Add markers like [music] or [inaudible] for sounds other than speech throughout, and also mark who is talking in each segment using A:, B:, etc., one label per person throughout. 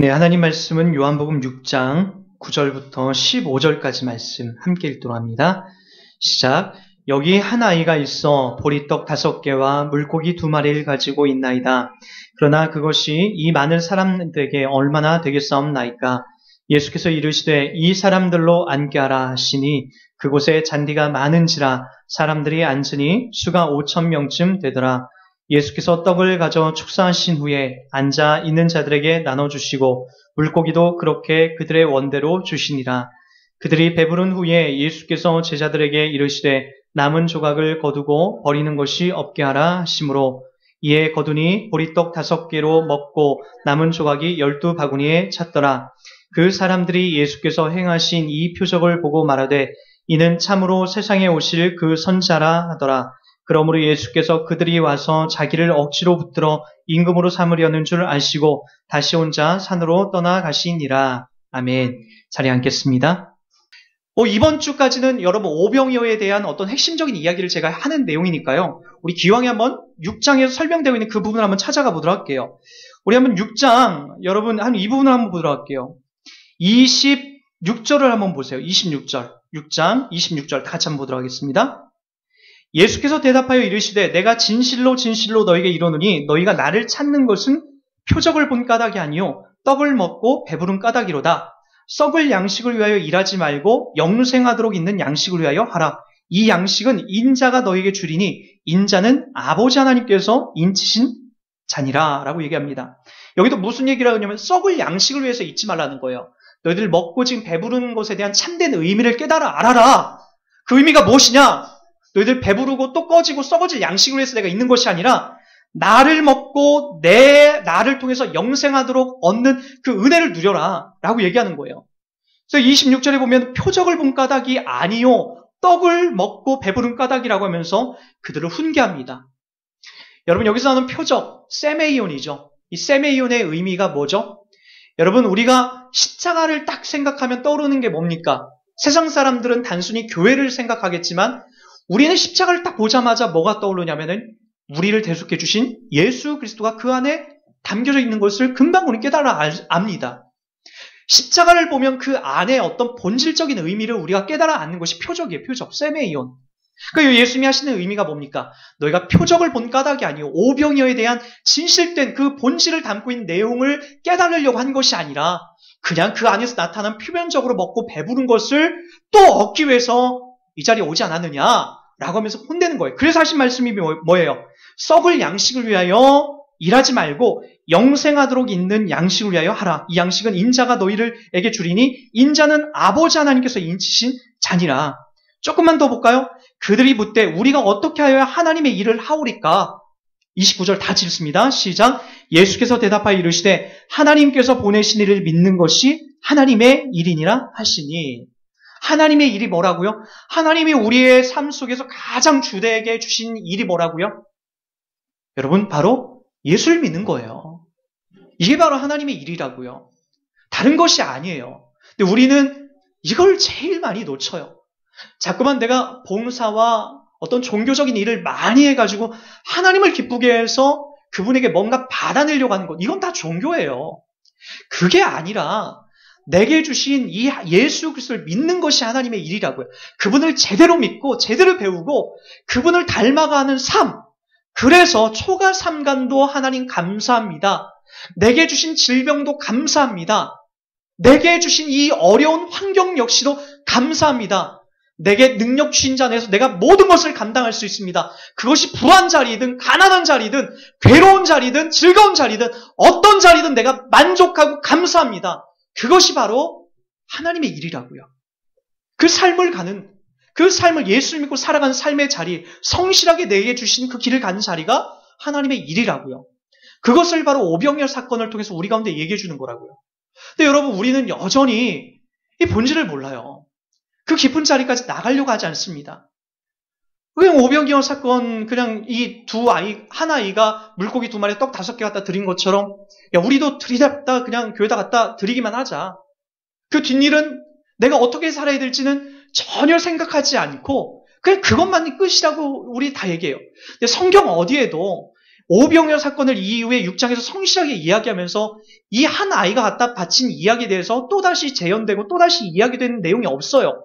A: 네, 하나님 말씀은 요한복음 6장 9절부터 15절까지 말씀 함께 읽도록 합니다. 시작. 여기 한 아이가 있어 보리떡 다섯 개와 물고기 두 마리를 가지고 있나이다. 그러나 그것이 이 많은 사람들에게 얼마나 되겠사옵나이까? 예수께서 이르시되 이 사람들로 앉게 하라 하시니 그곳에 잔디가 많은지라 사람들이 앉으니 수가 오천 명쯤 되더라. 예수께서 떡을 가져 축사하신 후에 앉아 있는 자들에게 나눠주시고 물고기도 그렇게 그들의 원대로 주시니라. 그들이 배부른 후에 예수께서 제자들에게 이르시되 남은 조각을 거두고 버리는 것이 없게 하라 하시므로 이에 거두니 보리떡 다섯 개로 먹고 남은 조각이 열두 바구니에 찼더라. 그 사람들이 예수께서 행하신 이 표적을 보고 말하되 이는 참으로 세상에 오실 그 선자라 하더라. 그러므로 예수께서 그들이 와서 자기를 억지로 붙들어 임금으로 삼으려는 줄 아시고 다시 혼자 산으로 떠나가시니라. 아멘. 자리 앉겠습니다. 뭐 이번 주까지는 여러분 오병이어에 대한 어떤 핵심적인 이야기를 제가 하는 내용이니까요. 우리 기왕에 한번 6장에서 설명되어 있는 그 부분을 한번 찾아가 보도록 할게요. 우리 한번 6장 여러분 한 이 부분을 한번 보도록 할게요. 26절을 한번 보세요. 26절. 6장 26절 같이 한번 보도록 하겠습니다. 예수께서 대답하여 이르시되 내가 진실로 진실로 너에게 이르노니 너희가 나를 찾는 것은 표적을 본 까닭이 아니요 떡을 먹고 배부른 까닭이로다. 썩을 양식을 위하여 일하지 말고 영생하도록 있는 양식을 위하여 하라. 이 양식은 인자가 너에게 주리니 인자는 아버지 하나님께서 인치신 잔이라 라고 얘기합니다. 여기도 무슨 얘기를 하냐면 썩을 양식을 위해서 잊지 말라는 거예요. 너희들 먹고 지금 배부른 것에 대한 참된 의미를 깨달아 알아라. 그 의미가 무엇이냐? 너희들 배부르고 또 꺼지고 썩어질 양식을 위해서 내가 있는 것이 아니라 나를 먹고 내 나를 통해서 영생하도록 얻는 그 은혜를 누려라 라고 얘기하는 거예요. 그래서 26절에 보면 표적을 본 까닭이 아니요 떡을 먹고 배부른 까닭이라고 하면서 그들을 훈계합니다. 여러분 여기서 나오는 표적 세메이온이죠. 이 세메이온의 의미가 뭐죠? 여러분 우리가 십자가를 딱 생각하면 떠오르는 게 뭡니까? 세상 사람들은 단순히 교회를 생각하겠지만 우리는 십자가를 딱 보자마자 뭐가 떠오르냐면은 우리를 대속해 주신 예수 그리스도가 그 안에 담겨져 있는 것을 금방 우리 깨달아 압니다. 십자가를 보면 그 안에 어떤 본질적인 의미를 우리가 깨달아 앉는 것이 표적이에요. 표적. 세메이온. 그러니까 예수님이 하시는 의미가 뭡니까? 너희가 표적을 본 까닭이 아니요 오병이어에 대한 진실된 그 본질을 담고 있는 내용을 깨달으려고 한 것이 아니라 그냥 그 안에서 나타난 표면적으로 먹고 배부른 것을 또 얻기 위해서 이 자리에 오지 않았느냐? 라고 하면서 혼내는 거예요. 그래서 하신 말씀이 뭐, 뭐예요? 썩을 양식을 위하여 일하지 말고 영생하도록 있는 양식을 위하여 하라. 이 양식은 인자가 너희를에게 주리니 인자는 아버지 하나님께서 인치신 잔이라. 조금만 더 볼까요? 그들이 묻되 우리가 어떻게 하여야 하나님의 일을 하오리까? 29절 다 읽습니다. 시작. 예수께서 대답하여 이르시되 하나님께서 보내신 이를 믿는 것이 하나님의 일이니라 하시니 하나님의 일이 뭐라고요? 하나님이 우리의 삶 속에서 가장 주되게 주신 일이 뭐라고요? 여러분, 바로 예수를 믿는 거예요. 이게 바로 하나님의 일이라고요. 다른 것이 아니에요. 근데 우리는 이걸 제일 많이 놓쳐요. 자꾸만 내가 봉사와 어떤 종교적인 일을 많이 해가지고 하나님을 기쁘게 해서 그분에게 뭔가 받아내려고 하는 것. 이건 다 종교예요. 그게 아니라 내게 주신 이 예수 그리스도를 믿는 것이 하나님의 일이라고요. 그분을 제대로 믿고 제대로 배우고 그분을 닮아가는 삶. 그래서 초가 삼간도 하나님 감사합니다. 내게 주신 질병도 감사합니다. 내게 주신 이 어려운 환경 역시도 감사합니다. 내게 능력 주신 자 안에서 내가 모든 것을 감당할 수 있습니다. 그것이 불안 자리든 가난한 자리든 괴로운 자리든 즐거운 자리든 어떤 자리든 내가 만족하고 감사합니다. 그것이 바로 하나님의 일이라고요. 그 삶을 가는, 그 삶을 예수를 믿고 살아가는 삶의 자리, 성실하게 내게 주신 그 길을 가는 자리가 하나님의 일이라고요. 그것을 바로 오병열 사건을 통해서 우리 가운데 얘기해 주는 거라고요. 근데 여러분, 우리는 여전히 이 본질을 몰라요. 그 깊은 자리까지 나가려고 하지 않습니다. 그냥 오병기어 사건 그냥 이 두 아이 한 아이가 물고기 두 마리 떡 다섯 개 갖다 드린 것처럼 야 우리도 들이닥다 그냥 교회다 갖다 드리기만 하자. 그 뒷일은 내가 어떻게 살아야 될지는 전혀 생각하지 않고 그냥 그것만 끝이라고 우리 다 얘기해요. 근데 성경 어디에도 오병이어 사건을 이후에 6장에서 성실하게 이야기하면서 이 한 아이가 갖다 바친 이야기에 대해서 또다시 재현되고 또다시 이야기되는 내용이 없어요.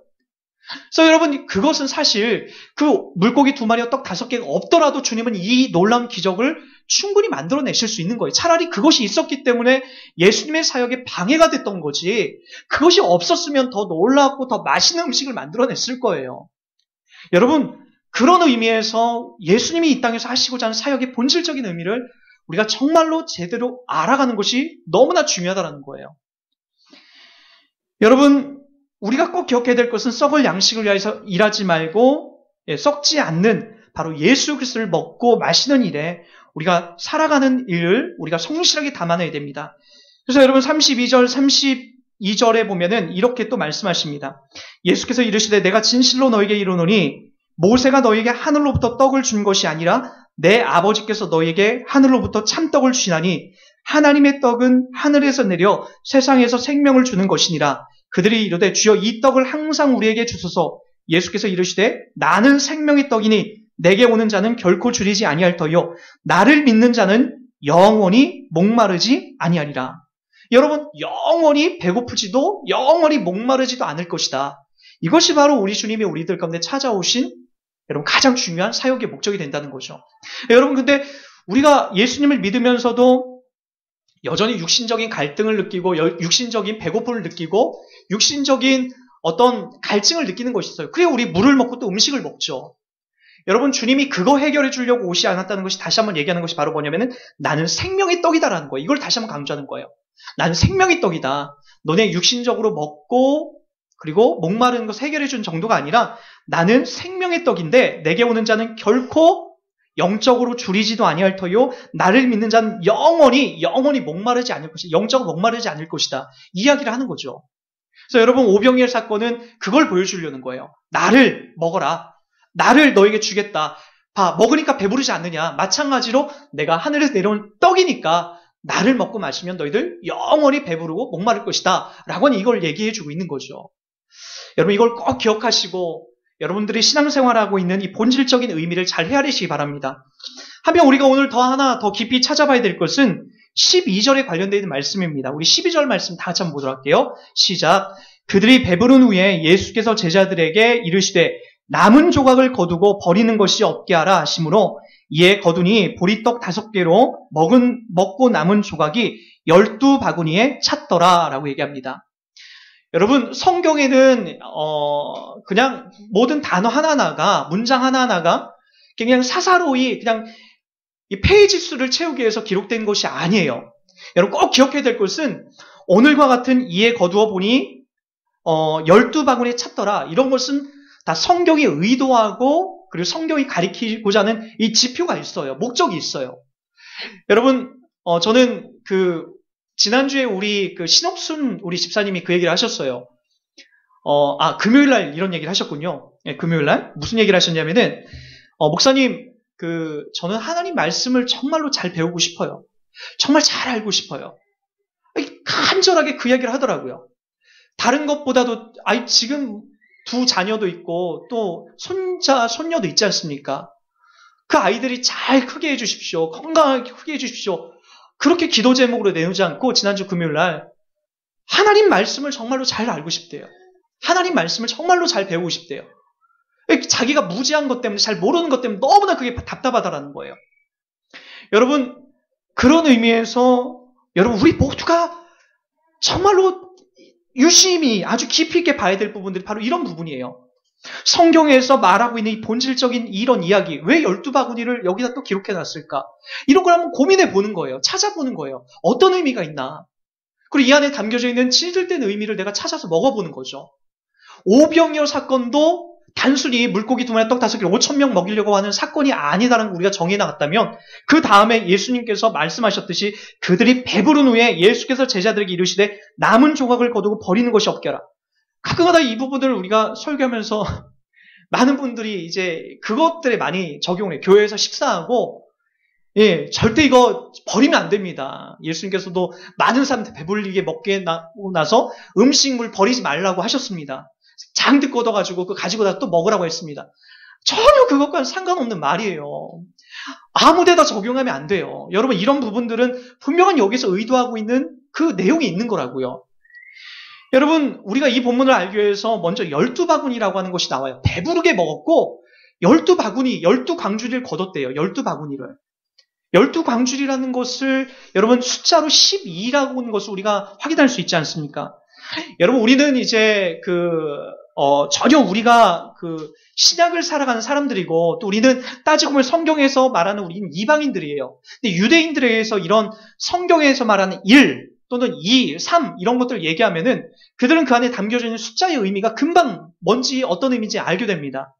A: 그래서 여러분 그것은 사실 그 물고기 두 마리와 떡 다섯 개가 없더라도 주님은 이 놀라운 기적을 충분히 만들어내실 수 있는 거예요. 차라리 그것이 있었기 때문에 예수님의 사역에 방해가 됐던 거지 그것이 없었으면 더 놀랍고 더 맛있는 음식을 만들어냈을 거예요. 여러분 그런 의미에서 예수님이 이 땅에서 하시고자 하는 사역의 본질적인 의미를 우리가 정말로 제대로 알아가는 것이 너무나 중요하다는 거예요. 여러분, 우리가 꼭 기억해야 될 것은 썩을 양식을 위해서 일하지 말고 예, 썩지 않는 바로 예수 그리스도를 먹고 마시는 일에 우리가 살아가는 일을 우리가 성실하게 담아내야 됩니다. 그래서 여러분 32절, 32절에 보면은 이렇게 또 말씀하십니다. 예수께서 이르시되 내가 진실로 너에게 이르노니 모세가 너에게 하늘로부터 떡을 준 것이 아니라 내 아버지께서 너에게 하늘로부터 참떡을 주시나니 하나님의 떡은 하늘에서 내려 세상에서 생명을 주는 것이니라. 그들이 이르되 주여 이 떡을 항상 우리에게 주소서. 예수께서 이르시되 나는 생명의 떡이니 내게 오는 자는 결코 줄이지 아니할 터요. 나를 믿는 자는 영원히 목마르지 아니하리라. 여러분 영원히 배고프지도 영원히 목마르지도 않을 것이다. 이것이 바로 우리 주님이 우리들 가운데 찾아오신 여러분 가장 중요한 사역의 목적이 된다는 거죠. 여러분 근데 우리가 예수님을 믿으면서도 여전히 육신적인 갈등을 느끼고 육신적인 배고픔을 느끼고 육신적인 어떤 갈증을 느끼는 것이 있어요. 그래 우리 물을 먹고 또 음식을 먹죠. 여러분 주님이 그거 해결해 주려고 오시 않았다는 것이 다시 한번 얘기하는 것이 바로 뭐냐면은 나는 생명의 떡이다라는 거예요. 이걸 다시 한번 강조하는 거예요. 나는 생명의 떡이다. 너네 육신적으로 먹고 그리고 목마른 것 해결해 준 정도가 아니라 나는 생명의 떡인데 내게 오는 자는 결코 영적으로 줄이지도 아니할 터요. 나를 믿는 자는 영원히 영원히 목마르지 않을 것이다. 영적 목마르지 않을 것이다. 이야기를 하는 거죠. 그래서 여러분 오병이어 사건은 그걸 보여주려는 거예요. 나를 먹어라. 나를 너에게 주겠다. 봐, 먹으니까 배부르지 않느냐. 마찬가지로 내가 하늘에서 내려온 떡이니까 나를 먹고 마시면 너희들 영원히 배부르고 목마를 것이다. 라고 이걸 얘기해 주고 있는 거죠. 여러분 이걸 꼭 기억하시고 여러분들이 신앙생활하고 있는 이 본질적인 의미를 잘 헤아리시기 바랍니다. 한편 우리가 오늘 더 하나 더 깊이 찾아봐야 될 것은 12절에 관련되어 있는 말씀입니다. 우리 12절 말씀 다 같이 한번 보도록 할게요. 시작. 그들이 배부른 후에 예수께서 제자들에게 이르시되 남은 조각을 거두고 버리는 것이 없게 하라 하시므로 이에 거두니 보리떡 다섯 개로 먹은 먹고 남은 조각이 열두 바구니에 찼더라라고 얘기합니다. 여러분 성경에는 어, 그냥 모든 단어 하나하나가 문장 하나하나가 그냥 사사로이 그냥 이 페이지 수를 채우기 위해서 기록된 것이 아니에요. 여러분 꼭 기억해야 될 것은 오늘과 같은 이에 거두어 보니 어, 12바구니에 찼더라. 이런 것은 다 성경이 의도하고 그리고 성경이 가리키고자 하는 이 지표가 있어요. 목적이 있어요. 여러분 어, 저는 그 지난주에 우리 그 신옥순 우리 집사님이 그 얘기를 하셨어요. 어, 아, 금요일 날 이런 얘기를 하셨군요. 네, 금요일 날. 무슨 얘기를 하셨냐면은, 어, 목사님, 그, 저는 하나님 말씀을 정말로 잘 배우고 싶어요. 정말 잘 알고 싶어요. 간절하게 그 얘기를 하더라고요. 다른 것보다도, 아이, 지금 두 자녀도 있고, 또 손자, 손녀도 있지 않습니까? 그 아이들이 잘 크게 해주십시오. 건강하게 크게 해주십시오. 그렇게 기도 제목으로 내놓지 않고 지난주 금요일 날 하나님 말씀을 정말로 잘 알고 싶대요. 하나님 말씀을 정말로 잘 배우고 싶대요. 자기가 무지한 것 때문에 잘 모르는 것 때문에 너무나 그게 답답하다라는 거예요. 여러분 그런 의미에서 여러분 우리 모두가 정말로 유심히 아주 깊이 있게 봐야 될 부분들이 바로 이런 부분이에요. 성경에서 말하고 있는 이 본질적인 이런 이야기, 왜 열두 바구니를 여기다 또 기록해 놨을까? 이런 걸 한번 고민해 보는 거예요. 찾아보는 거예요. 어떤 의미가 있나? 그리고 이 안에 담겨져 있는 찔들된 의미를 내가 찾아서 먹어보는 거죠. 오병이어 사건도 단순히 물고기 두 마리 떡 다섯 개 5천 명 먹이려고 하는 사건이 아니다라는 걸 우리가 정해 나갔다면 그 다음에 예수님께서 말씀하셨듯이 그들이 배부른 후에 예수께서 제자들에게 이르시되 남은 조각을 거두고 버리는 것이 없게 하라. 가끔가다 이 부분들을 우리가 설교하면서 [laughs] 많은 분들이 이제 그것들에 많이 적용을 해요. 교회에서 식사하고 예, 절대 이거 버리면 안 됩니다. 예수님께서도 많은 사람들 배불리게 먹게 나서 음식물 버리지 말라고 하셨습니다. 장득 걷어가지고 그 가지고 다 또 먹으라고 했습니다. 전혀 그것과는 상관없는 말이에요. 아무 데다 적용하면 안 돼요. 여러분 이런 부분들은 분명한 여기서 의도하고 있는 그 내용이 있는 거라고요. 여러분 우리가 이 본문을 알기 위해서 먼저 열두 바구니라고 하는 것이 나와요. 배부르게 먹었고 열두 바구니, 열두 광주리를 거뒀대요. 열두 바구니를. 열두 광주리라는 것을 여러분 숫자로 12라고 하는 것을 우리가 확인할 수 있지 않습니까? 여러분 우리는 이제 그 어, 전혀 우리가 그 신약을 살아가는 사람들이고 또 우리는 따지고 보면 성경에서 말하는 우리는 이방인들이에요. 근데 유대인들에게서 이런 성경에서 말하는 1 또는 2, 3 이런 것들을 얘기하면은 그들은 그 안에 담겨져 있는 숫자의 의미가 금방 뭔지 어떤 의미인지 알게 됩니다.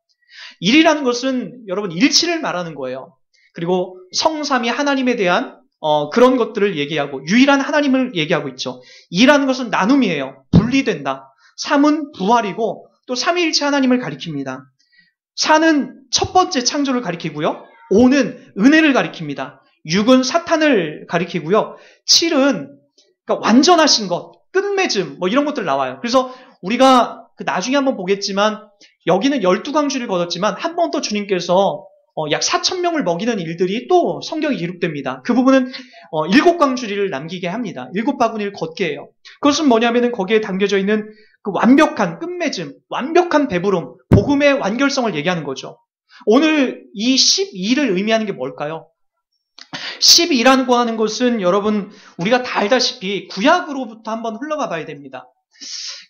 A: 1이라는 것은 여러분 일치를 말하는 거예요. 그리고 성삼이 하나님에 대한 어, 그런 것들을 얘기하고 유일한 하나님을 얘기하고 있죠. 2라는 것은 나눔이에요. 분리된다. 3은 부활이고 또 삼위일체 하나님을 가리킵니다. 4는 첫 번째 창조를 가리키고요. 5는 은혜를 가리킵니다. 6은 사탄을 가리키고요. 7은 그러니까 완전하신 것, 끝맺음 뭐 이런 것들 나와요. 그래서 우리가 그 나중에 한번 보겠지만 여기는 12강주를 거뒀지만 한 번 더 주님께서 어, 약 4천 명을 먹이는 일들이 또 성경에 기록됩니다. 그 부분은 어, 일곱 광주리를 남기게 합니다. 일곱 바구니를 걷게 해요. 그것은 뭐냐면은 거기에 담겨져 있는 그 완벽한 끝맺음, 완벽한 배부름, 복음의 완결성을 얘기하는 거죠. 오늘 이 12를 의미하는 게 뭘까요? 12라는 거 하는 것은 여러분 우리가 다 알다시피 구약으로부터 한번 흘러가 봐야 됩니다.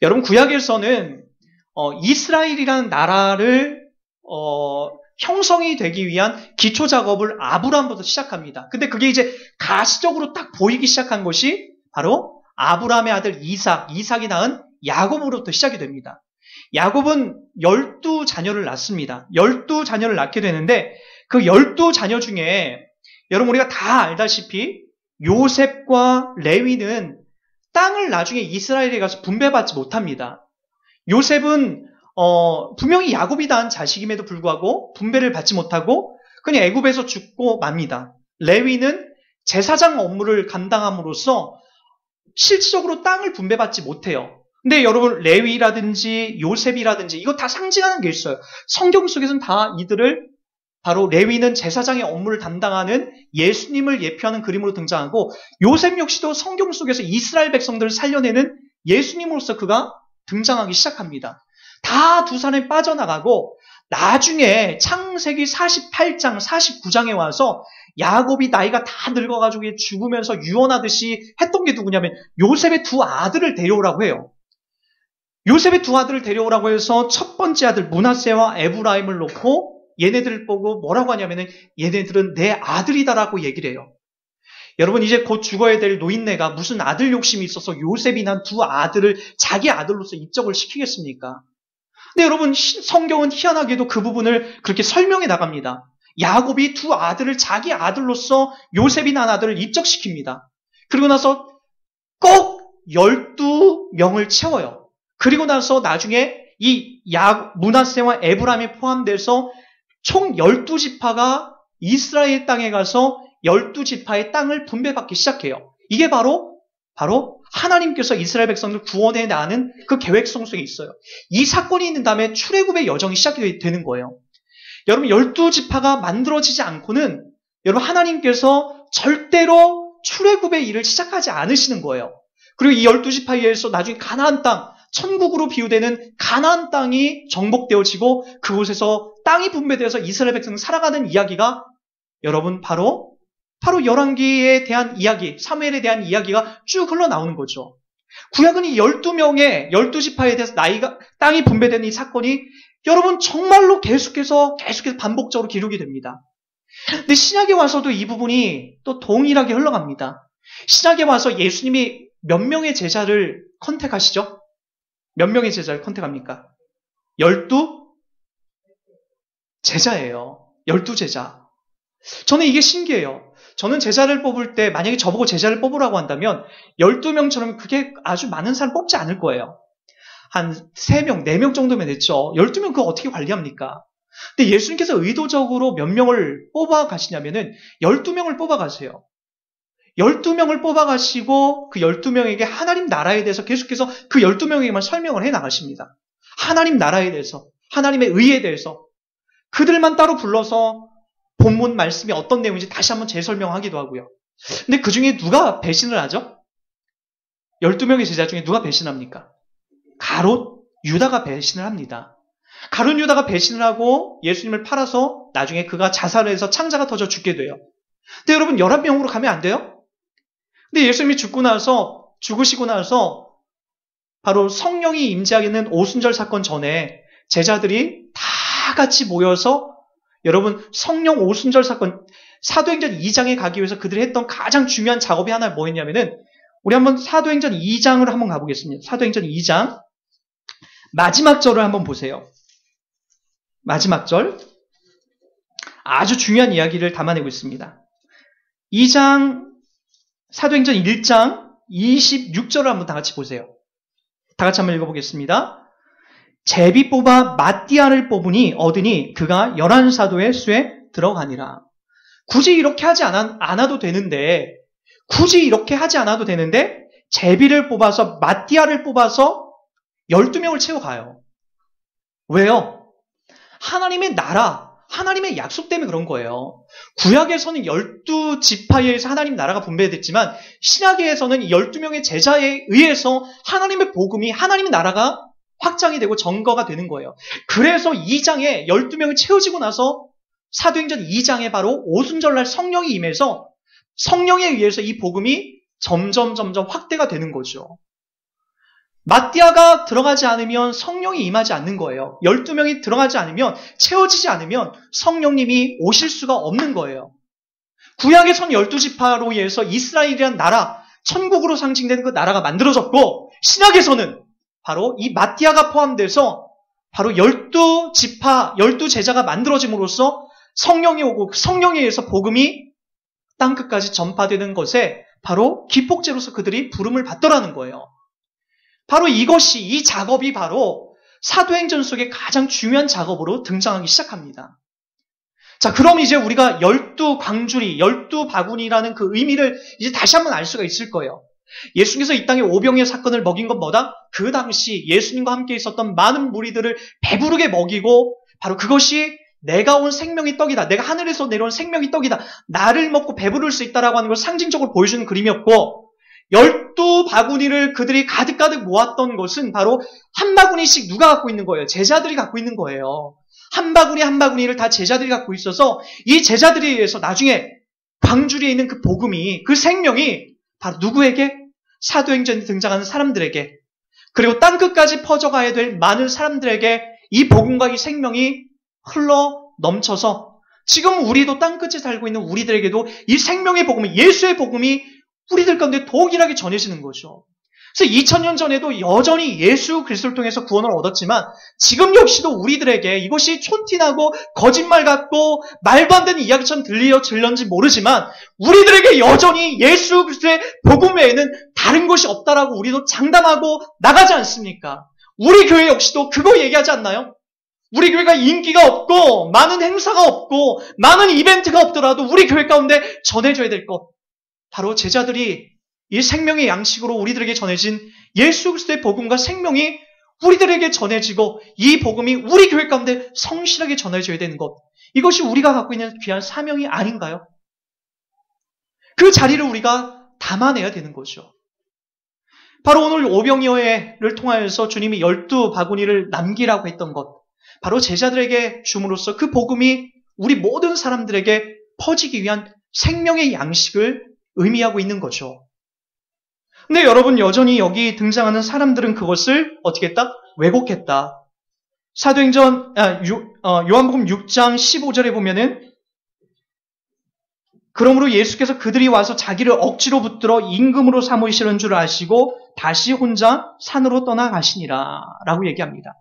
A: 여러분 구약에서는 어, 이스라엘이라는 나라를 어, 형성이 되기 위한 기초 작업을 아브라함부터 시작합니다. 근데 그게 이제 가시적으로 딱 보이기 시작한 것이 바로 아브라함의 아들 이삭, 이삭이 낳은 야곱으로부터 시작이 됩니다. 야곱은 열두 자녀를 낳습니다. 열두 자녀를 낳게 되는데 그 열두 자녀 중에 여러분 우리가 다 알다시피 요셉과 레위는 땅을 나중에 이스라엘에 가서 분배받지 못합니다. 요셉은 어, 분명히 야곱이 낳은 자식임에도 불구하고 분배를 받지 못하고 그냥 애굽에서 죽고 맙니다. 레위는 제사장 업무를 감당함으로써 실질적으로 땅을 분배받지 못해요. 근데 여러분 레위라든지 요셉이라든지 이거 다 상징하는 게 있어요. 성경 속에서는 다 이들을 바로 레위는 제사장의 업무를 담당하는 예수님을 예표하는 그림으로 등장하고 요셉 역시도 성경 속에서 이스라엘 백성들을 살려내는 예수님으로서 그가 등장하기 시작합니다. 다 두 사람이 빠져나가고 나중에 창세기 48장, 49장에 와서 야곱이 나이가 다 늙어가지고 죽으면서 유언하듯이 했던 게 누구냐면 요셉의 두 아들을 데려오라고 해요. 요셉의 두 아들을 데려오라고 해서 첫 번째 아들 문하세와 에브라임을 놓고 얘네들을 보고 뭐라고 하냐면은 얘네들은 내 아들이다라고 얘기를 해요. 여러분 이제 곧 죽어야 될 노인네가 무슨 아들 욕심이 있어서 요셉이 난 두 아들을 자기 아들로서 입적을 시키겠습니까? 근데 여러분 성경은 희한하게도 그 부분을 그렇게 설명해 나갑니다. 야곱이 두 아들을 자기 아들로서 요셉이 난 아들을 입적시킵니다. 그리고 나서 꼭 12명을 채워요. 그리고 나서 나중에 이 야, 문하세와 에브람이 포함돼서 총 12지파가 이스라엘 땅에 가서 12지파의 땅을 분배받기 시작해요. 이게 바로 바로 하나님께서 이스라엘 백성을 구원해 나는 그 계획 성 속에 있어요. 이 사건이 있는 다음에 출애굽의 여정이 시작이 되는 거예요. 여러분 열두 지파가 만들어지지 않고는 여러분 하나님께서 절대로 출애굽의 일을 시작하지 않으시는 거예요. 그리고 이 열두 지파에 의해서 나중에 가나안 땅, 천국으로 비유되는 가나안 땅이 정복되어지고 그곳에서 땅이 분배되어서 이스라엘 백성이 살아가는 이야기가 여러분 바로 바로 열왕기에 대한 이야기, 사무엘에 대한 이야기가 쭉 흘러나오는 거죠. 구약은 이 12명의 12지파에 대해서 나이가, 땅이 분배되는 이 사건이 여러분 정말로 계속해서 계속해서 반복적으로 기록이 됩니다. 근데 신약에 와서도 이 부분이 또 동일하게 흘러갑니다. 신약에 와서 예수님이 몇 명의 제자를 컨택하시죠? 몇 명의 제자를 컨택합니까? 열두 제자예요. 열두 제자. 저는 이게 신기해요. 저는 제자를 뽑을 때 만약에 저보고 제자를 뽑으라고 한다면 12명처럼 그게 아주 많은 사람 뽑지 않을 거예요. 한 3명, 4명 정도면 됐죠. 12명 그거 어떻게 관리합니까? 근데 예수님께서 의도적으로 몇 명을 뽑아 가시냐면은 12명을 뽑아 가세요. 12명을 뽑아 가시고 그 12명에게 하나님 나라에 대해서 계속해서 그 12명에게만 설명을 해 나가십니다. 하나님 나라에 대해서, 하나님의 의에 대해서 그들만 따로 불러서 본문 말씀이 어떤 내용인지 다시 한번 재설명하기도 하고요. 근데 그 중에 누가 배신을 하죠? 12명의 제자 중에 누가 배신합니까? 가롯 유다가 배신을 합니다. 가롯 유다가 배신을 하고 예수님을 팔아서 나중에 그가 자살을 해서 창자가 터져 죽게 돼요. 근데 여러분 11명으로 가면 안 돼요? 근데 예수님이 죽고 나서 죽으시고 나서 바로 성령이 임재하게 는 오순절 사건 전에 제자들이 다 같이 모여서 여러분 성령 오순절 사건 사도행전 2장에 가기 위해서 그들이 했던 가장 중요한 작업이 하나 뭐였냐면은 우리 한번 사도행전 2장을 한번 가보겠습니다. 사도행전 2장 마지막 절을 한번 보세요. 마지막 절 아주 중요한 이야기를 담아내고 있습니다. 2장 사도행전 1장 26절을 한번 다 같이 보세요. 다 같이 한번 읽어보겠습니다. 제비 뽑아 마띠아를 뽑으니 얻으니 그가 열한 사도의 수에 들어가니라. 굳이 이렇게 하지 않아, 않아도 되는데, 굳이 이렇게 하지 않아도 되는데, 제비를 뽑아서, 마띠아를 뽑아서 12명을 채워가요. 왜요? 하나님의 나라, 하나님의 약속 때문에 그런 거예요. 구약에서는 12지파에서 하나님 나라가 분배됐지만 신약에서는 12명의 제자에 의해서 하나님의 복음이 하나님의 나라가 확장이 되고 점거가 되는 거예요. 그래서 2장에 12명이 채워지고 나서 사도행전 2장에 바로 오순절날 성령이 임해서 성령에 의해서 이 복음이 점점 점점 확대가 되는 거죠. 마띠아가 들어가지 않으면 성령이 임하지 않는 거예요. 12명이 들어가지 않으면 채워지지 않으면 성령님이 오실 수가 없는 거예요. 구약의 선 12지파로 인해서 이스라엘이란 나라, 천국으로 상징되는 그 나라가 만들어졌고 신약에서는 바로 이 마띠아가 포함돼서 바로 열두 지파, 열두 제자가 만들어짐으로써 성령이 오고 그 성령에 의해서 복음이 땅끝까지 전파되는 것에 바로 기폭제로서 그들이 부름을 받더라는 거예요. 바로 이것이, 이 작업이 바로 사도행전 속의 가장 중요한 작업으로 등장하기 시작합니다. 자, 그럼 이제 우리가 열두 광주리, 열두 바구니라는 그 의미를 이제 다시 한번 알 수가 있을 거예요. 예수님께서 이 땅에 오병의 사건을 먹인 것 뭐다? 그 당시 예수님과 함께 있었던 많은 무리들을 배부르게 먹이고 바로 그것이 내가 온 생명이 떡이다. 내가 하늘에서 내려온 생명이 떡이다. 나를 먹고 배부를 수 있다라고 하는 걸 상징적으로 보여주는 그림이었고 열두 바구니를 그들이 가득가득 모았던 것은 바로 한 바구니씩 누가 갖고 있는 거예요? 제자들이 갖고 있는 거예요. 한 바구니 한 바구니를 다 제자들이 갖고 있어서 이 제자들에 의해서 나중에 광주리에 있는 그 복음이 그 생명이 바로 누구에게? 사도행전에 등장하는 사람들에게 그리고 땅 끝까지 퍼져가야 될 많은 사람들에게 이 복음과 이 생명이 흘러 넘쳐서 지금 우리도 땅 끝에 살고 있는 우리들에게도 이 생명의 복음이 예수의 복음이 우리들 가운데 동일하게 전해지는 거죠. 그래서 2000년 전에도 여전히 예수 그리스도를 통해서 구원을 얻었지만 지금 역시도 우리들에게 이것이 촌티나고 거짓말 같고 말도 안 되는 이야기처럼 들리어 들렸는지 모르지만 우리들에게 여전히 예수 그리스도의 복음 외에는 다른 것이 없다라고 우리도 장담하고 나가지 않습니까? 우리 교회 역시도 그거 얘기하지 않나요? 우리 교회가 인기가 없고 많은 행사가 없고 많은 이벤트가 없더라도 우리 교회 가운데 전해줘야 될 것. 바로 제자들이 이 생명의 양식으로 우리들에게 전해진 예수 그리스도의 복음과 생명이 우리들에게 전해지고 이 복음이 우리 교회 가운데 성실하게 전해져야 되는 것. 이것이 우리가 갖고 있는 귀한 사명이 아닌가요? 그 자리를 우리가 담아내야 되는 거죠. 바로 오늘 오병이어회를 통하여서 주님이 열두 바구니를 남기라고 했던 것. 바로 제자들에게 줌으로써 그 복음이 우리 모든 사람들에게 퍼지기 위한 생명의 양식을 의미하고 있는 거죠. 근데 여러분 여전히 여기 등장하는 사람들은 그것을 어떻게 했다? 왜곡했다. 사도행전 아, 유, 어, 요한복음 6장 15절에 보면은 그러므로 예수께서 그들이 와서 자기를 억지로 붙들어 임금으로 삼으시는 줄 아시고 다시 혼자 산으로 떠나가시니라 라고 얘기합니다.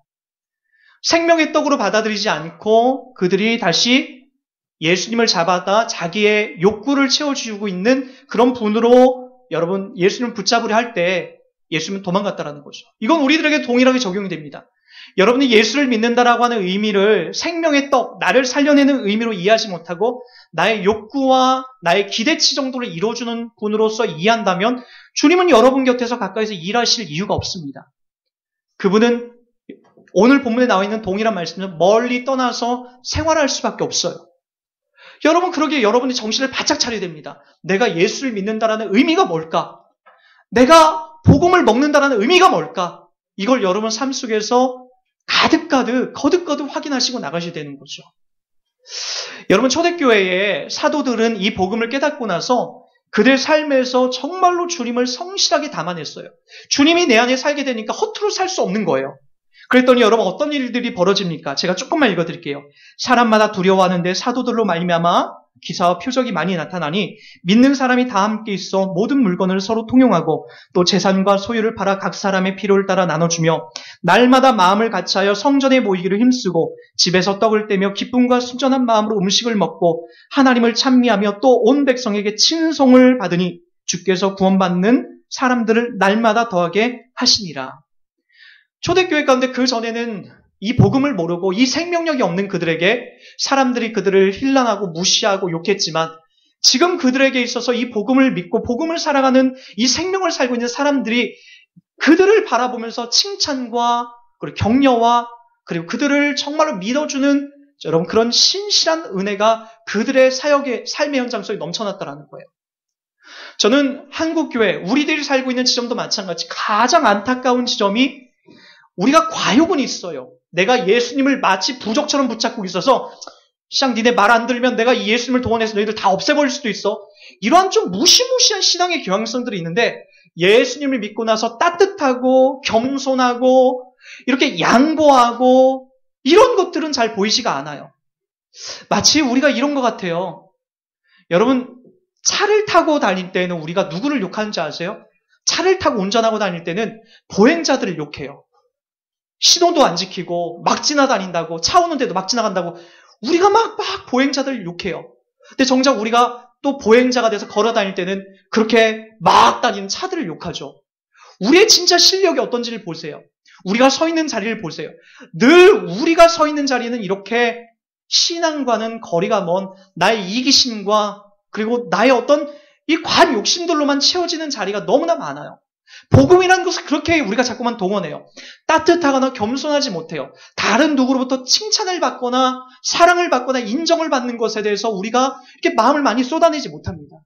A: 생명의 떡으로 받아들이지 않고 그들이 다시 예수님을 잡아다 자기의 욕구를 채워주고 있는 그런 분으로 여러분 예수님을 붙잡으려 할 때 예수님은 도망갔다라는 거죠. 이건 우리들에게 동일하게 적용이 됩니다. 여러분이 예수를 믿는다라고 하는 의미를 생명의 떡, 나를 살려내는 의미로 이해하지 못하고 나의 욕구와 나의 기대치 정도를 이루어주는 분으로서 이해한다면 주님은 여러분 곁에서 가까이서 일하실 이유가 없습니다. 그분은 오늘 본문에 나와 있는 동일한 말씀은 멀리 떠나서 생활할 수밖에 없어요. 여러분 그러기에 여러분이 정신을 바짝 차려야 됩니다. 내가 예수를 믿는다라는 의미가 뭘까? 내가 복음을 먹는다라는 의미가 뭘까? 이걸 여러분 삶 속에서 가득가득 거듭거듭 확인하시고 나가셔야 되는 거죠. 여러분 초대교회의 사도들은 이 복음을 깨닫고 나서 그들 삶에서 정말로 주님을 성실하게 담아냈어요. 주님이 내 안에 살게 되니까 허투루 살 수 없는 거예요. 그랬더니 여러분 어떤 일들이 벌어집니까? 제가 조금만 읽어드릴게요. 사람마다 두려워하는데 사도들로 말미암아 기사와 표적이 많이 나타나니 믿는 사람이 다 함께 있어 모든 물건을 서로 통용하고 또 재산과 소유를 팔아 각 사람의 필요를 따라 나눠주며 날마다 마음을 같이하여 성전에 모이기를 힘쓰고 집에서 떡을 떼며 기쁨과 순전한 마음으로 음식을 먹고 하나님을 찬미하며 또 온 백성에게 친송을 받으니 주께서 구원받는 사람들을 날마다 더하게 하시니라. 초대교회 가운데 그 전에는 이 복음을 모르고 이 생명력이 없는 그들에게 사람들이 그들을 힐난하고 무시하고 욕했지만 지금 그들에게 있어서 이 복음을 믿고 복음을 살아가는 이 생명을 살고 있는 사람들이 그들을 바라보면서 칭찬과 그리고 격려와 그리고 그들을 정말로 믿어주는 여러분 그런 신실한 은혜가 그들의 사역의 삶의 현장 속에 넘쳐났다라는 거예요. 저는 한국 교회 우리들이 살고 있는 지점도 마찬가지 가장 안타까운 지점이 우리가 과욕은 있어요. 내가 예수님을 마치 부적처럼 붙잡고 있어서 시장 니네 말 안 들면 내가 이 예수님을 동원해서 너희들 다 없애버릴 수도 있어. 이러한 좀 무시무시한 신앙의 경향성들이 있는데 예수님을 믿고 나서 따뜻하고 겸손하고 이렇게 양보하고 이런 것들은 잘 보이지가 않아요. 마치 우리가 이런 것 같아요. 여러분 차를 타고 다닐 때는 우리가 누구를 욕하는지 아세요? 차를 타고 운전하고 다닐 때는 보행자들을 욕해요. 신호도 안 지키고 막 지나다닌다고 차 오는데도 막 지나간다고 우리가 막 막 보행자들 욕해요. 근데 정작 우리가 또 보행자가 돼서 걸어 다닐 때는 그렇게 막 다니는 차들을 욕하죠. 우리의 진짜 실력이 어떤지를 보세요. 우리가 서 있는 자리를 보세요. 늘 우리가 서 있는 자리는 이렇게 신앙과는 거리가 먼 나의 이기심과 그리고 나의 어떤 이관 욕심들로만 채워지는 자리가 너무나 많아요. 복음이라는 것을 그렇게 우리가 자꾸만 동원해요. 따뜻하거나 겸손하지 못해요. 다른 누구로부터 칭찬을 받거나 사랑을 받거나 인정을 받는 것에 대해서 우리가 이렇게 마음을 많이 쏟아내지 못합니다.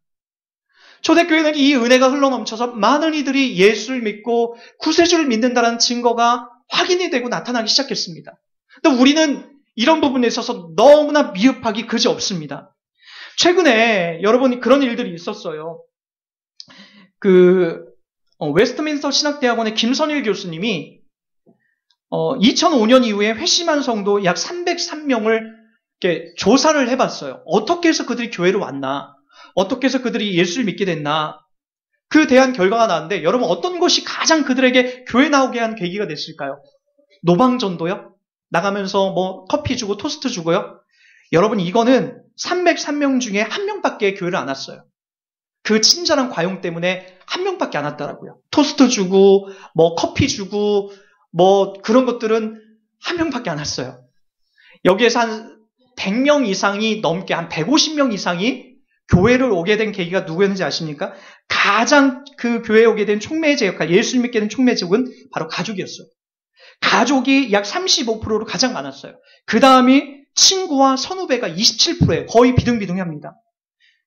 A: 초대교회는 이 은혜가 흘러넘쳐서 많은 이들이 예수를 믿고 구세주를 믿는다는 증거가 확인이 되고 나타나기 시작했습니다. 근데 우리는 이런 부분에 있어서 너무나 미흡하기 그지 없습니다. 최근에 여러분이 그런 일들이 있었어요. 그 어, 웨스트민스터 신학대학원의 김선일 교수님이 어, 2005년 이후에 회심한 성도 약 303명을 조사를 해봤어요. 어떻게 해서 그들이 교회로 왔나? 어떻게 해서 그들이 예수를 믿게 됐나? 그 대한 결과가 나왔는데 여러분 어떤 것이 가장 그들에게 교회 나오게 한 계기가 됐을까요? 노방전도요? 나가면서 뭐 커피 주고 토스트 주고요? 여러분 이거는 303명 중에 한 명밖에 교회를 안 왔어요. 그 친절한 과용 때문에 한 명밖에 안 왔더라고요. 토스트 주고, 뭐 커피 주고, 뭐 그런 것들은 한 명밖에 안 왔어요. 여기에서 한 100명 이상이 넘게 한 150명 이상이 교회를 오게 된 계기가 누구였는지 아십니까? 가장 그 교회에 오게 된 촉매제 역할, 예수 믿게 된 촉매제국은 바로 가족이었어요. 가족이 약 35%로 가장 많았어요. 그 다음이 친구와 선후배가 27%예요. 거의 비등비등합니다.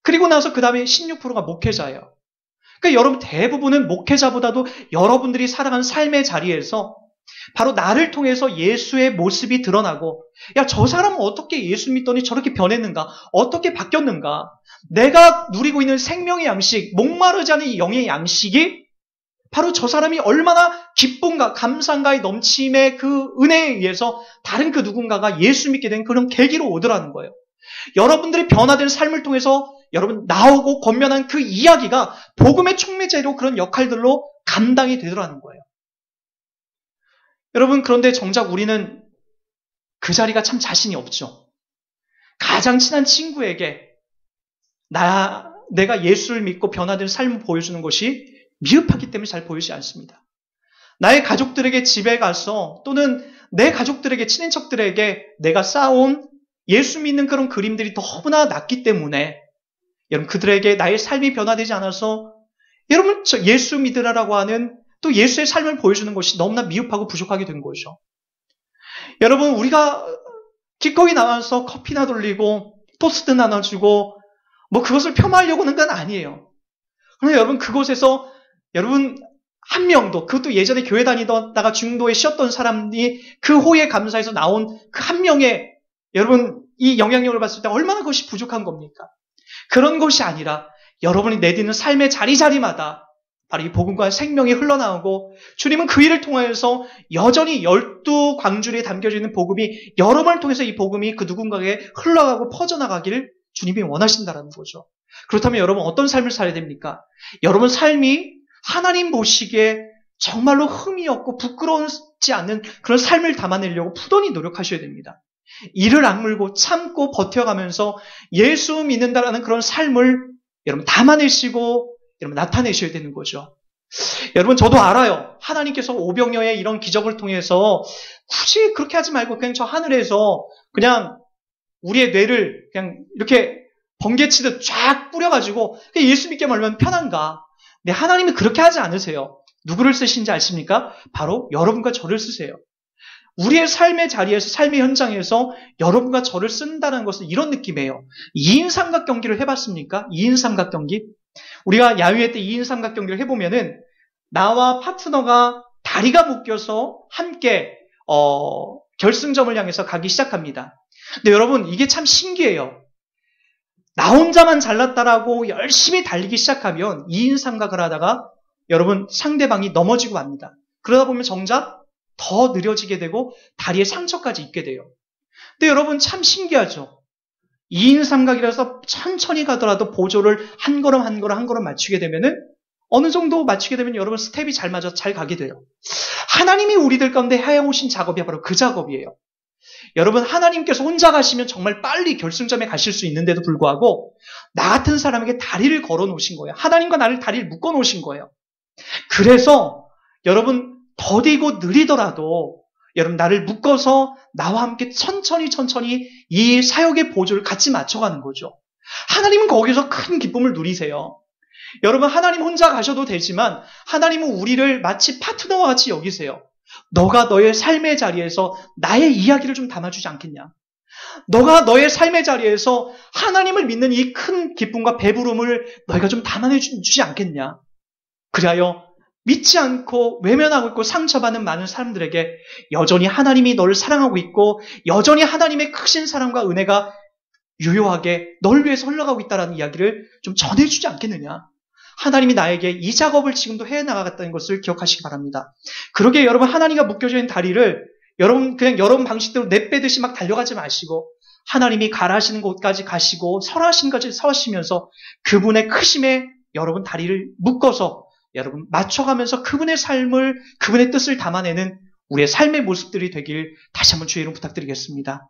A: 그리고 나서 그 다음에 16%가 목회자예요. 그러니까 여러분 대부분은 목회자보다도 여러분들이 살아가는 삶의 자리에서 바로 나를 통해서 예수의 모습이 드러나고, 야, 저 사람은 어떻게 예수 믿더니 저렇게 변했는가? 어떻게 바뀌었는가? 내가 누리고 있는 생명의 양식, 목마르지 않은 영의 양식이 바로 저 사람이 얼마나 기쁨과 감상가의 넘침의 그 은혜에 의해서 다른 그 누군가가 예수 믿게 된 그런 계기로 오더라는 거예요. 여러분들이 변화된 삶을 통해서 여러분 나오고 권면한 그 이야기가 복음의 촉매제로 그런 역할들로 감당이 되더라는 거예요. 여러분 그런데 정작 우리는 그 자리가 참 자신이 없죠. 가장 친한 친구에게 나 내가 예수를 믿고 변화된 삶을 보여주는 것이 미흡하기 때문에 잘 보이지 않습니다. 나의 가족들에게 집에 가서 또는 내 가족들에게 친인척들에게 내가 쌓아온 예수 믿는 그런 그림들이 너무나 낮기 때문에 여러분 그들에게 나의 삶이 변화되지 않아서 여러분 저 예수 믿으라라고 하는 또 예수의 삶을 보여주는 것이 너무나 미흡하고 부족하게 된 거죠. 여러분 우리가 기꺼이 나와서 커피나 돌리고 토스트 나눠주고 뭐 그것을 폄하하려고 하는 건 아니에요. 그러나 여러분 그곳에서 여러분 한 명도 그것도 예전에 교회 다니다가 중도에 쉬었던 사람이 그 호에 감사해서 나온 그 한 명의 여러분 이 영향력을 봤을 때 얼마나 그것이 부족한 겁니까? 그런 것이 아니라 여러분이 내딛는 삶의 자리자리마다 바로 이 복음과 생명이 흘러나오고 주님은 그 일을 통하여서 여전히 열두 광줄에 담겨져 있는 복음이 여러 번을 통해서 이 복음이 그 누군가에게 흘러가고 퍼져나가기를 주님이 원하신다는 거죠. 그렇다면 여러분 어떤 삶을 살아야 됩니까? 여러분 삶이 하나님 보시기에 정말로 흠이 없고 부끄러우지 않는 그런 삶을 담아내려고 부단히 노력하셔야 됩니다. 이를 악물고 참고 버텨가면서 예수 믿는다라는 그런 삶을 여러분 담아내시고 여러분 나타내셔야 되는 거죠. 여러분 저도 알아요. 하나님께서 오병여의 이런 기적을 통해서 굳이 그렇게 하지 말고 그냥 저 하늘에서 그냥 우리의 뇌를 그냥 이렇게 번개치듯 쫙 뿌려가지고 예수 믿게 말면 편한가? 네, 하나님이 그렇게 하지 않으세요. 누구를 쓰신지 아십니까? 바로 여러분과 저를 쓰세요. 우리의 삶의 자리에서, 삶의 현장에서 여러분과 저를 쓴다는 것은 이런 느낌이에요. 2인 삼각 경기를 해봤습니까? 2인 삼각 경기? 우리가 야유회 때 2인 삼각 경기를 해보면은 나와 파트너가 다리가 묶여서 함께 어, 결승점을 향해서 가기 시작합니다. 근데 여러분 이게 참 신기해요. 나 혼자만 잘났다라고 열심히 달리기 시작하면 2인 삼각을 하다가 여러분 상대방이 넘어지고 맙니다. 그러다 보면 정작 더 느려지게 되고 다리에 상처까지 입게 돼요. 근데 여러분 참 신기하죠. 2인 삼각이라서 천천히 가더라도 보조를 한 걸음 한 걸음 한 걸음 맞추게 되면은 어느 정도 맞추게 되면 여러분 스텝이 잘 맞아 잘 가게 돼요. 하나님이 우리들 가운데 해오신 작업이 바로 그 작업이에요. 여러분 하나님께서 혼자 가시면 정말 빨리 결승점에 가실 수 있는데도 불구하고 나 같은 사람에게 다리를 걸어 놓으신 거예요. 하나님과 나를 다리를 묶어 놓으신 거예요. 그래서 여러분 더디고 느리더라도 여러분 나를 묶어서 나와 함께 천천히 천천히 이 사역의 보조를 같이 맞춰가는 거죠. 하나님은 거기서 큰 기쁨을 누리세요. 여러분 하나님 혼자 가셔도 되지만 하나님은 우리를 마치 파트너와 같이 여기세요. 너가 너의 삶의 자리에서 나의 이야기를 좀 담아주지 않겠냐? 너가 너의 삶의 자리에서 하나님을 믿는 이 큰 기쁨과 배부름을 너희가 좀 담아내주지 않겠냐? 그리하여 믿지 않고 외면하고 있고 상처받는 많은 사람들에게 여전히 하나님이 너를 사랑하고 있고 여전히 하나님의 크신 사랑과 은혜가 유효하게 널 위해서 흘러가고 있다는 이야기를 좀 전해주지 않겠느냐? 하나님이 나에게 이 작업을 지금도 해 나가겠다는 것을 기억하시기 바랍니다. 그러게 여러분 하나님과 묶여져 있는 다리를 여러분 그냥 여러분 방식대로 내빼듯이 막 달려가지 마시고 하나님이 가라하시는 곳까지 가시고 설하신 것까지 서시면서 그분의 크심에 여러분 다리를 묶어서 여러분 맞춰가면서 그분의 삶을 그분의 뜻을 담아내는 우리의 삶의 모습들이 되길 다시 한번 주의 이름 부탁드리겠습니다.